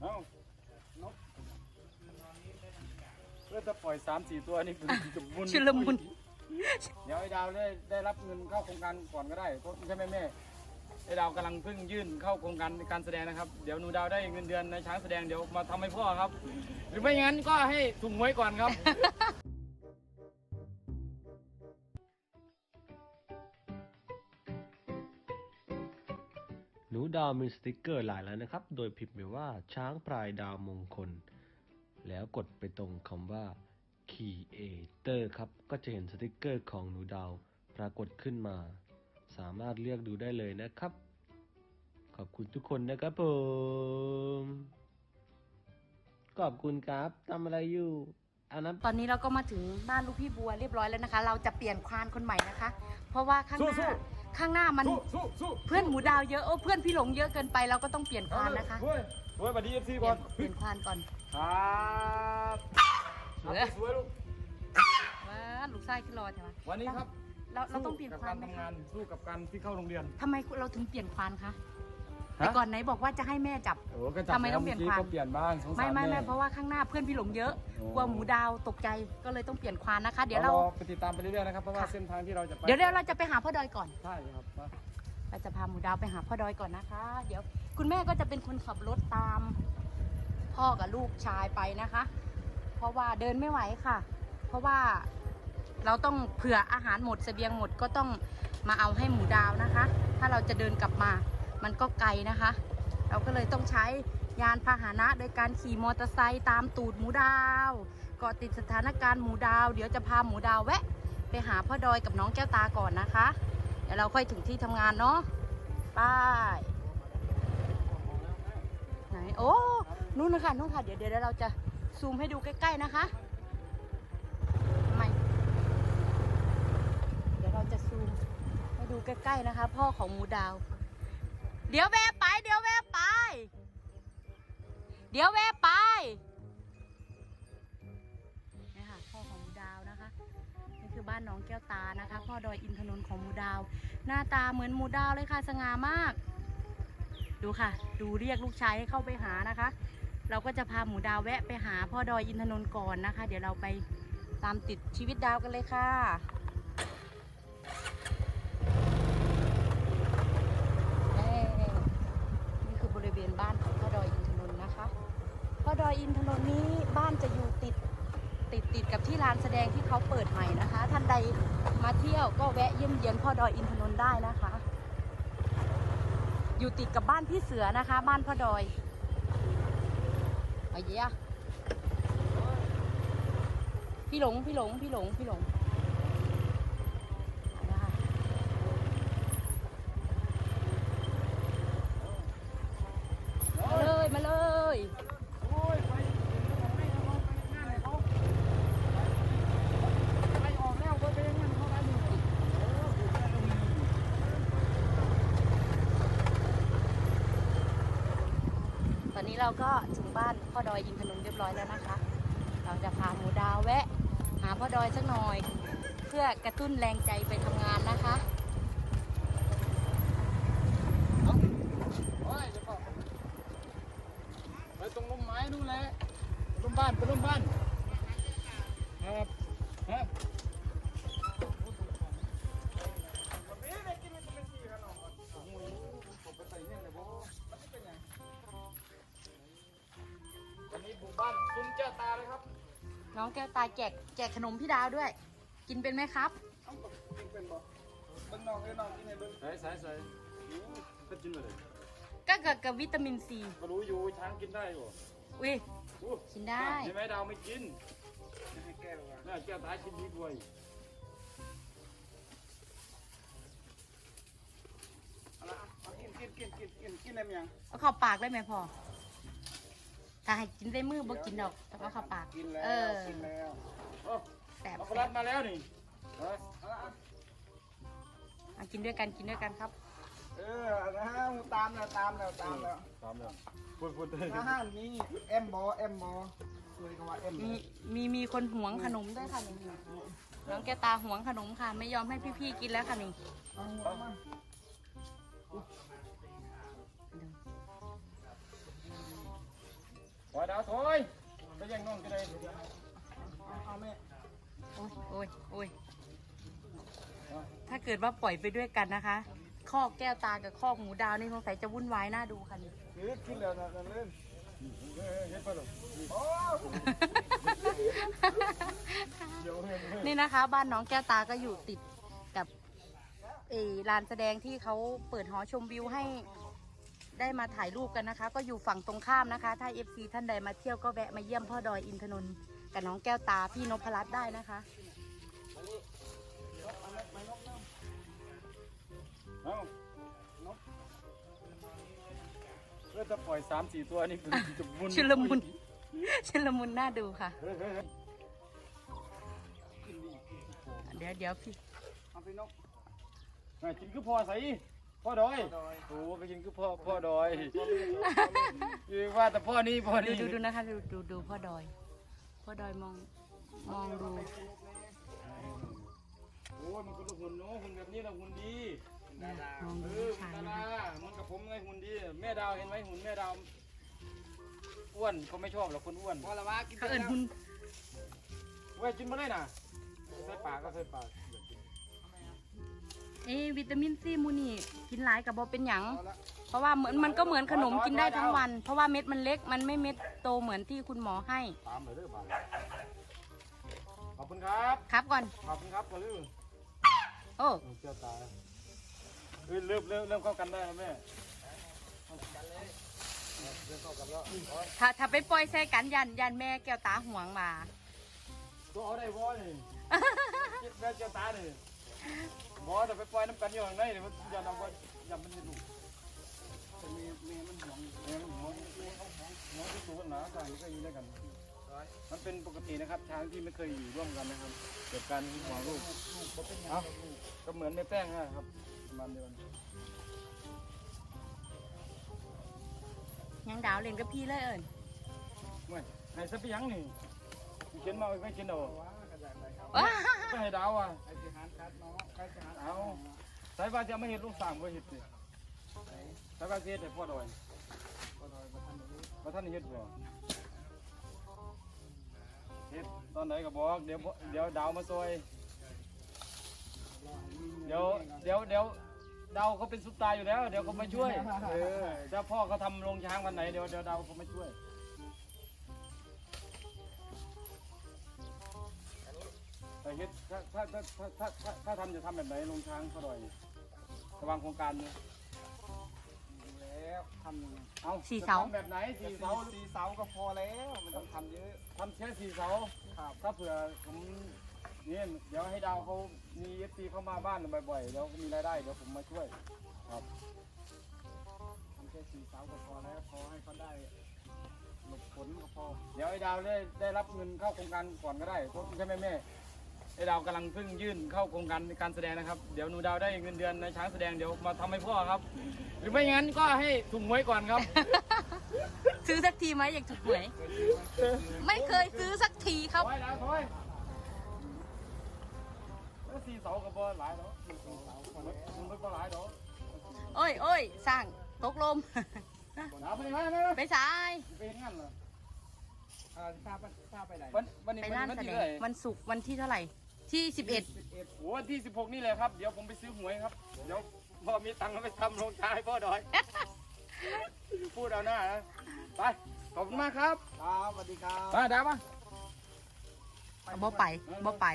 เอ้านกเพื่อจะปล่อยสามสี่ตัวนี่จะมุนชุลมุนเดี๋ยวไอ้ดาวได้ได้รับเงินเข้าโครงการก่อนก็ได้เพราะใช่ไหมแม่ไอ้ดาวกำลังเพิ่งยื่นเข้าโครงการในการแสดงนะครับ เดี๋ยวหนูดาวได้เงินเดือนในช้างแสดงเดี๋ยวมาทำให้พ่อครับ หรือไม่งั้นก็ให้ถุงมวยก่อนครับ หนูดาวมีสติกเกอร์หลายแล้วนะครับ โดยพิมพ์ไปว่าช้างพลายดาวมงคล แล้วกดไปตรงคำว่า Creator ครับ ก็จะเห็นสติกเกอร์ของหนูดาวปรากฏขึ้นมา สามารถเลือกดูได้เลยนะครับ ขอบคุณทุกคนนะครับผม ขอบคุณครับทำอะไรอยู่อันนั้นตอนนี้เราก็มาถึงบ้านลูกพี่บัวเรียบร้อยแล้วนะคะ เราจะเปลี่ยนควานคนใหม่นะคะ เพราะว่าข้างหสู้น้า ข้างหน้ามันสู้สู้สู้เพื่อนหมูดาวเยอะโอ้เพื่อนพี่หลงเยอะเกินไปเราก็ต้องเปลี่ยนควานนะคะ เฮ้ยเฮ้ยสวัสดีเอฟซีเปก่ลี่อยนนเปลี่ยนควานก่อนครับเสือสวยลูก ว้าลูกไส้ขึ้นรอใช่ไหมวันนี้ครับ เราเราต้องเปลี่ยนสู้คกับวาการนไหมทำคะงานสู้กับการที่เข้าโรงเรียน ทำไมเราถึงเปลี่ยนควานคะฮะ แต่ก่อนไหนบอกว่าจะให้แม่จับ โอ้ก็จับทำไมแล้วต้องเปลี่ยนมื่กี้ความก็เปลี่ยนบ้างสงสารไม่ไม่แไม่เพราะว่าข้างหน้าเพื่อนพี่หลงเยอะโอ้กลัวหมูดาวตกใจก็เลยต้องเปลี่ยนควานนะคะ เดี๋ยวเรารอไปติดตามไปเรื่อยๆนะครับเพราะว่าค่ะ เส้นทางที่เราจะไปเดี๋ยวเดี๋ยวเราจะไปหาพ่อดอยก่อน ใช่ครับมาเราจะพาหมูดาวไปหาพ่อดอยก่อนนะคะ เดี๋ยวคุณแม่ก็จะเป็นคนขับรถตาม พ่อกับลูกชายไปนะคะ เพราะว่าเดินไม่ไหวค่ะ เพราะว่าเราต้องเผื่ออาหารหมดเสบียงหมดก็ต้องมาเอาให้หมูดาวนะคะ ถ้าเราจะเดินกลับมา มันก็ไกลนะคะ เราก็เลยต้องใช้ยานพาหนะโดยการขี่มอเตอร์ไซค์ตามตูดหมูดาวเกาะติดสถานการณ์หมูดาว เดี๋ยวจะพาหมูดาวแวะ ไปหาพ่อดอยกับน้องแก้วตาก่อนนะคะ เดี๋ยวเราค่อยถึงที่ทำงานเนาะไปไหนโอ้นู่นนะคะนู่นค่ะ เดี๋ยวเดี๋ยวเราจะซูมให้ดูใกล้ๆนะคะไม่เดี๋ยวเราจะซูมให้ดูใกล้ๆนะคะ พ่อของหมูดาว เดี๋ยวแวะไป เดี๋ยวแวะไป เดี๋ยวแวะไปนี่ค่ะพ่อของหมูดาวนะคะ นี่คือบ้านน้องแก้วตานะคะ พ่อดอยอินทนนท์ของหมูดาว หน้าตาเหมือนหมูดาวเลยค่ะสง่ามาก ดูค่ะ ดูเรียกลูกชายให้เข้าไปหานะคะ เราก็จะพาหมูดาวแวะไปหาพ่อดอยอินทนนท์ก่อนนะคะ เดี๋ยวเราไปตามติดชีวิตดาวกันเลยค่ะเอ้นี่คือบริเวณบ้านของพ่อดอยอินทนนท์นะคะพ่ อดอยอินทนนท์นี้บ้านจะอยู่ติดติดติดกับที่ลานแสดงที่เขาเปิดใหม่นะคะ ท่านใดมาเที่ยวก็แวะเยี่ยมเยียนพ่อดอยอินทนนท์ได้นะคะ อยู่ติดกับบ้านพี่เสือนะคะ บ้านพ่อดอยไอ้เหี้ยพี่หลงพี่หลงพี่หลงพี่หลงนะคะมาเลยมาเลย โอ้ยไปไปเอาไปงานให้เขาไปออกแล้วก็ไปงานเขาได้ดูเออดูแลตรงนี้ ตอนนี้ เราก็ถึงบ้านพ่อดอยยิงขนนท์เรียบร้อยแล้วนะคะ เราจะพาหมูดาวแวะ หาพ่อดอยสักหน่อย เพื่อกระตุ้นแรงใจไปทำงานนะคะโอ้ยเดี๋ยวก่อนไปตรงร่มไม้ดูแหลร่มบ้านไปร่มบ้าน น้องแก้วตาแจกแจกขนมพี่ดาวด้วย กินเป็นไหมครับเป็นบ่เบิ่งน้องเอ้ยน้องกินให้เบิ่งใส่ใส่ใส่ก็กินเลยก็เกิดกับวิตามินซี ก็รู้อยู่ช้างกินได้อยู่อุ้ย อู้กินได้ใช่ไหมดาวไม่กินให้แก้วน่าแก้วตากินดีกว่าอีกเอาละเอากินกินกินกินกินกินได้ไหมยังเอาเข้าปากได้ไหมพ่อ ถ้าให้กินได้มือบ่กินดอกต้องเอาเข้าปาก กินแล้วเออกินแล้วโอ้แสบเอาแสกระบดมาแล้วนี่เออเอาละเอากินด้วยกันกินด้วยกันครับ เออนะฮะตามแล้วตามแล้วตามแล้วตามแล้วพูดพูดเลยนะฮะนี่เอ็มบอเอ็มบอคุยกันว่าเอ็มมีมีมีคนหวงขนมด้วยค่ะนี่น้องแก้วตาหวงขนมค่ะ ไม่ยอมให้พี่ๆกินแล้วค่ะนี่เอาหัวมา เปล่อยดาวถอยไปแย่งน้องกันเลยเอาเอาแม่โอ้ยโอ้ยโอ้ยถ้าเกิดว่าปล่อยไปด้วยกันนะคะข้อกแก้วตากับข้อกหมูดาวนี่สงสัยจะวุ่นวายน่าดูค่ะนี่คือกินแล้วนะนั่นเล่นเฮ้ยเฮ็ดไปหรอโอ้เดี๋ยวเฮ้ยเฮ้ยนี่นะคะ บ้านน้องแก้วตาก็อยู่ติดกับเออลานแสดงที่เขาเปิดหอชมวิวให้ ได้มาถ่ายรูปกันนะคะ ก็อยู่ฝั่งตรงข้ามนะคะ ถ้า FC ท่านใดมาเที่ยวก็แวะมาเยี่ยมพ่อดอยอินทนนท์กับน้องแก้วตาพี่นพรัตน์ได้นะคะเอานกเพื่อจะปล่อยสามสี่ตัวนี่คือจะบุญชุลมุนชุลมุนน่าดูค่ะ เฮ้ยเฮ้ยเฮ้ยเดี๋ยวเดี๋ยวพี่เอาไปนกแม่กินคือพ่อใส่ พ่อดอยโอ้ไปกินคือพ่อพ่อดอยคือว่าแต่พ่อนี่พ่อดูนี่ดูดูนะคะดูดูดูพ่อดอย พ่อดอยมองมองดูโอ้ยมันก็หุ่นเนาะหุ่นแบบนี้เราหุ่นดีมองเอดูอลูกหุ่ชานยดานะราคะมันกับผมไงหุ่นดี แม่ดาวเห็นไหมหุ่นแม่ดาวอ้วนเขาไม่ชอบหรอกคนอ้วนพอละวะกินเขาเอิญหุ่นเว้ยกินมาเลยนะใส่ปากก็ใส่ปากเอ้วิตามินซีมูนี่กินหลายกับบอเป็นหยังเอาละเพราะว่าเหมือนมันก็เหมือนขนมกินได้ทั้งวัน เพราะว่าเม็ดมันเล็กมันไม่เม็ดโตเหมือนที่คุณหมอให้ ตามเลยเด้อปากขอบคุณครับครับก่อนขอบคุณครับก่อนลืมโอ้เจ้าตาเฮ้ยเริ่มเริ่มเริ่มเข้ากันได้แล้วแม่ถ้าถ้าไปปล่อยใส่กันยันยันแม่แก้วตาห่วงมาตัวเอาได้บ่นี่คิดแม่เจ้าตานี่ บ่แต่ไปปล่อยน้ำกันอยู่ข้างในนี่มันอย่าเอาไว้อย่ามันจะดุจะมีเมียมันห่วงแม่มันหัวหัวที่สูงหนาต่างก็อยู่ด้วยกัน มันเป็นปกตินะครับช้างที่ไม่เคยอยู่ร่วมกันนะครับเกิดการห่วงลูกเอ้าก็เหมือนไม่แป้งนะครับประมาณเดียวกันยังดาวเล่นกับพี่เลยเอิญเว้ยให้สักยังนี่เขียนมาไม่เขียนเอาว้ากระดาษอะไรครับว้าไม่ให้ดาวอะไอ้ที่หันคัด เนาใครจะหันเอาสายฟ้าจะไม่เห็นลูกสามก็เห็นสิสายฟ้าเสียแต่พ่อดอยก็ลอยมาท่านเห็นบ่เห็ดตอนไหนก็บอกเดี๋ยวเดี๋ยวดาวมาซอยเดี๋ยวเดี๋ยวเดี๋ยวดาวเขาเป็นซุปตาอยู่แล้ว เดี๋ยวเขามาช่วยเออถ้าพ่อเขาทำโรงช้างวันไหนเดี๋ยวเดี๋ยวดาวเขามาช่วย แต่เฮ็ดถ้าถ้าถ้าถ้าถ้าถ้าถ้าทำจะทำแบบไหนโรงช้างเขาดอยระวังโครงการเนี่ยแล้วทำยังไงเอาสี่เสา จะทำแบบไหนสี่เสาสี่เสาก็พอแล้วไม่ต้องทำเยอะทำแค่สี่เสาครับถ้าเผื่อผมเนี่ยเดี๋ยวให้ดาวเขามีเอฟซีเข้ามาบ้านบ่อยๆแล้วมีรายได้เดี๋ยวผมมาช่วย ครับทำแค่สี่เสาก็พอแล้วพอให้เขาได้หลบฝนก็พอเดี๋ยวไอ้ดาวได้ได้รับเงินเข้าโครงการก่อนก็ได้เพราะใช่ไหมแม่ ไอ้ดาวกำลังเพิ่งยื่นเข้าโครงการในการแสดงนะครับ เดี๋ยวหนูดาวได้เงินเดือนในช้างแสดงเดี๋ยวมาทำให้พ่อครับ หรือไม่งั้นก็ให้ถุงหวยก่อนครับ ซื้อสักทีไหมอยากถูกหวยไม่เคยซื้อสักทีครับ ถอยดาวถอยแล้วสี่เสากับบอหลายเนาะสี่เสามันมันก็หลายเนาะโอ้ยโอ้ยสร้างตกลมดาวไปไหนมาไปสายไปเห็นงานเหรออ่าพาไปพาไปไหนวันวันนี้ไปวันร้านนี้วันแสที่ดเท่างไหร่วันศุกร์วันที่เท่าไหร่ ที่สิบเอ็ดสิบเอ็ดโอ้วันที่ 16 นี่เลยครับ เดี๋ยวผมไปซื้อหวยครับ เดี๋ยวพ่อมีตังค์ก็ไปทำโรงชาให้พ่อดอย พูดเอาหน้านะ ไป ขอบคุณมากครับครับสวัสดีครับมาดาวมาบ่ไปบ่ไป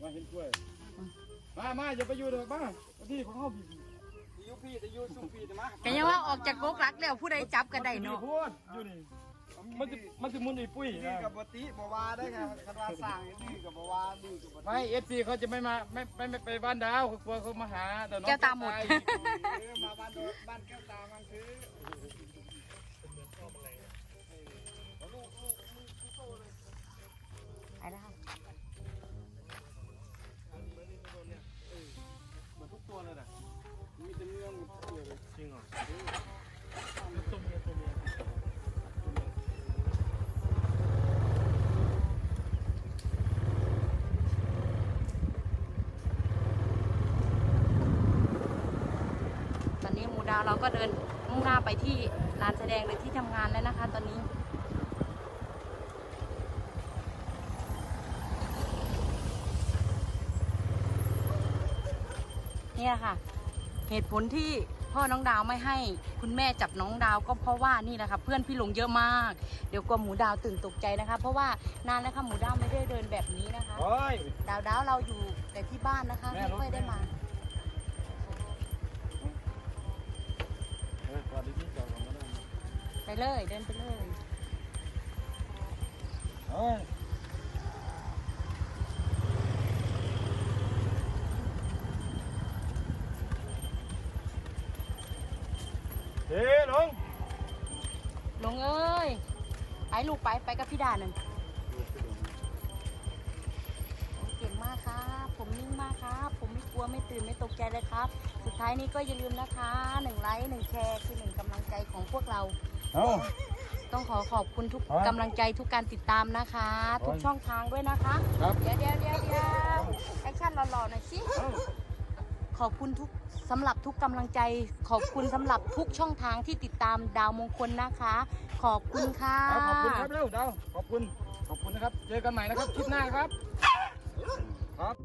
มาเห็นกล้วย มามาอย่าไปอยู่เถอะมาที่ของเขาบีบยูพี่จะยูซุ่มพี่จะมาแกยังว่าออกจากกกรักแล้วผู้ใดจับก็ได้เนาะพูดอยู่นี่ มันจะมันจะมุนไอ้ปุ้ยดีนะกับบติบวาได้ไงคันว่าสร้างดีกับบวาดีกับบติไม่เอฟซีเขาจะไม่มาไม่ไม่ไม่ไปบ้านดาวเขากลัวเขามาหาแต่น้องแก้วตาหมดยเออมาบ้านโดดบ้านแก้วตามันคือาวเราก็เดินมุ่งหน้าไปที่ลานแสดงเลยที่ทำงานแล้วนะคะ ตอนนี้เนี่ยค่ะ เหตุผลที่พ่อน้องดาวไม่ให้คุณแม่จับน้องดาวก็เพราะว่านี่แหละค่ะเพื่อนพี่หลงเยอะมาก เดี๋ยวกลัวหมูดาวตื่นตกใจนะคะ เพราะว่านานแล้วค่ะหมูดาวไม่ได้เดินแบบนี้นะคะโอ้ยดาวดาวเราอยู่แต่ที่บ้านนะคะแม่ไม่ค่อยได้มา เลย เดินไปเลยเอ้ยเฮ้ยลงหลงเอ้ยไปลูกไปไปกับพี่ดานั่นเก่งมากครับ ผมนิ่งมากครับ ผมไม่กลัวไม่ตื่นไม่ตกใจเลยครับ สุดท้ายนี้ก็อย่าลืมนะคะหนึ่งไลค์หนึ่งแชร์คือหนึ่งกำลังใจของพวกเรา เอาต้องขอขอบคุณทุกครับกำลังใจทุกการติดตามนะคะ ทุกช่องทางด้วยนะคะ ครับ เดี๋ยวเดี๋ยวเดี๋ยวเดี๋ยวแอคชั่นหล่อๆหน่อยสิเอาขอบคุณทุกสำหรับทุกกำลังใจ ขอบคุณสำหรับทุกช่องทางที่ติดตามดาวมงคลนะคะ ขอบคุณค่ะ เอาขอบคุณครับเร็วดาวขอบคุณ ขอบคุณนะครับ เจอกันใหม่นะครับ คลิปหน้าครับ ครับ